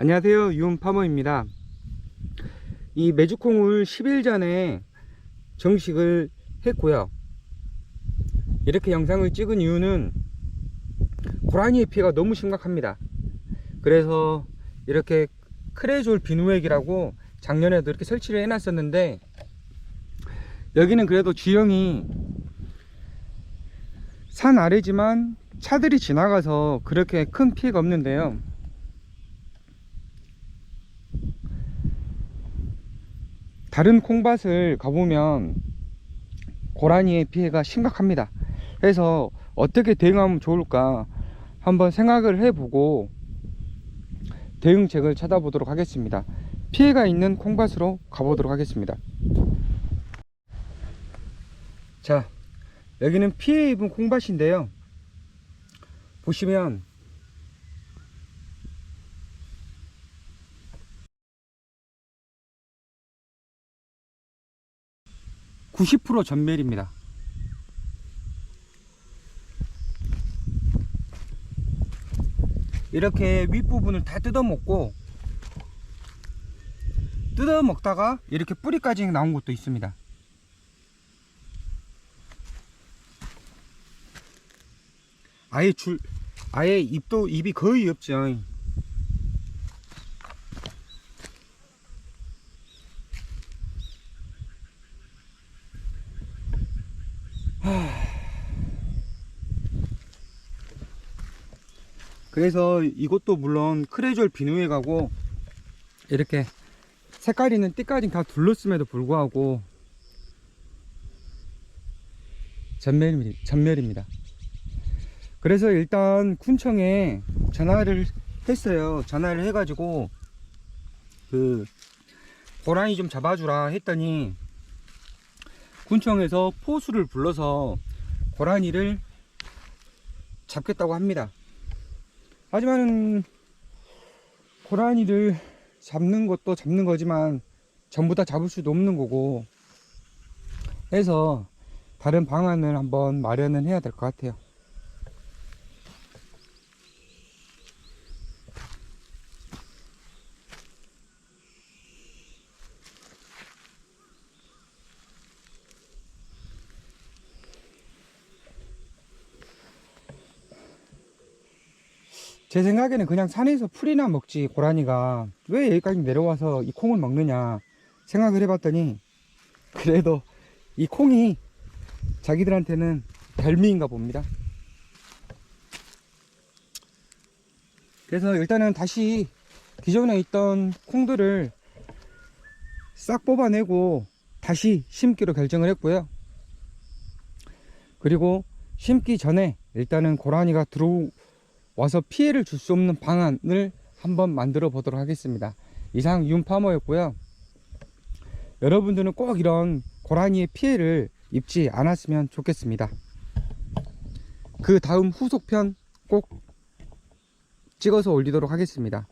안녕하세요. 유은파머입니다. 이 메주콩을 10일 전에 정식을 했고요. 이렇게 영상을 찍은 이유는 고라니의 피해가 너무 심각합니다. 그래서 이렇게 크레졸 비누액이라고 작년에도 이렇게 설치를 해놨었는데 여기는 그래도 지형이 산 아래지만 차들이 지나가서 그렇게 큰 피해가 없는데요 다른 콩밭을 가보면 고라니의 피해가 심각합니다. 그래서 어떻게 대응하면 좋을까 한번 생각을 해보고 대응책을 찾아보도록 하겠습니다. 피해가 있는 콩밭으로 가보도록 하겠습니다. 자, 여기는 피해 입은 콩밭인데요. 보시면 90% 전멸입니다. 이렇게 윗부분을 다 뜯어먹고 뜯어먹다가 이렇게 뿌리까지 나온 것도 있습니다. 아예 줄 아예 입도 입이 거의 없죠. 그래서 이것도 물론 크레졸 비누에 가고 이렇게 색깔 있는 띠까지 다 둘렀음에도 불구하고 전멸입니다. 전멸입니다. 그래서 일단 군청에 전화를 했어요. 전화를 해가지고 그 고라니 좀 잡아주라 했더니 군청에서 포수를 불러서 고라니를 잡겠다고 합니다. 하지만 고라니를 잡는 것도 잡는 거지만 전부 다 잡을 수도 없는 거고 해서 다른 방안을 한번 마련은 해야 될 것 같아요. 제 생각에는 그냥 산에서 풀이나 먹지 고라니가 왜 여기까지 내려와서 이 콩을 먹느냐 생각을 해봤더니 그래도 이 콩이 자기들한테는 별미인가 봅니다. 그래서 일단은 다시 기존에 있던 콩들을 싹 뽑아내고 다시 심기로 결정을 했고요. 그리고 심기 전에 일단은 고라니가 들어오 와서 피해를 줄 수 없는 방안을 한번 만들어 보도록 하겠습니다. 이상 윤파머였고요. 여러분들은 꼭 이런 고라니의 피해를 입지 않았으면 좋겠습니다. 그 다음 후속편 꼭 찍어서 올리도록 하겠습니다.